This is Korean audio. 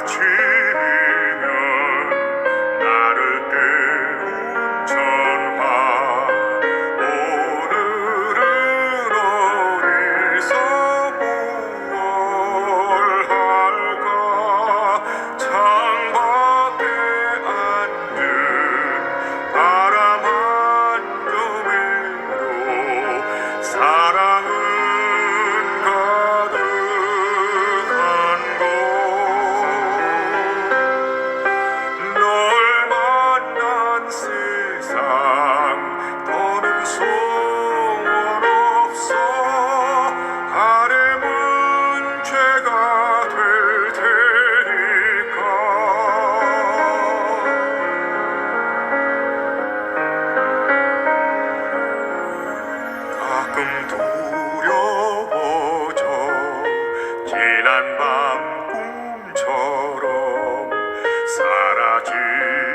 baci 것을 두려워져 지난 밤 꿈처럼 사라질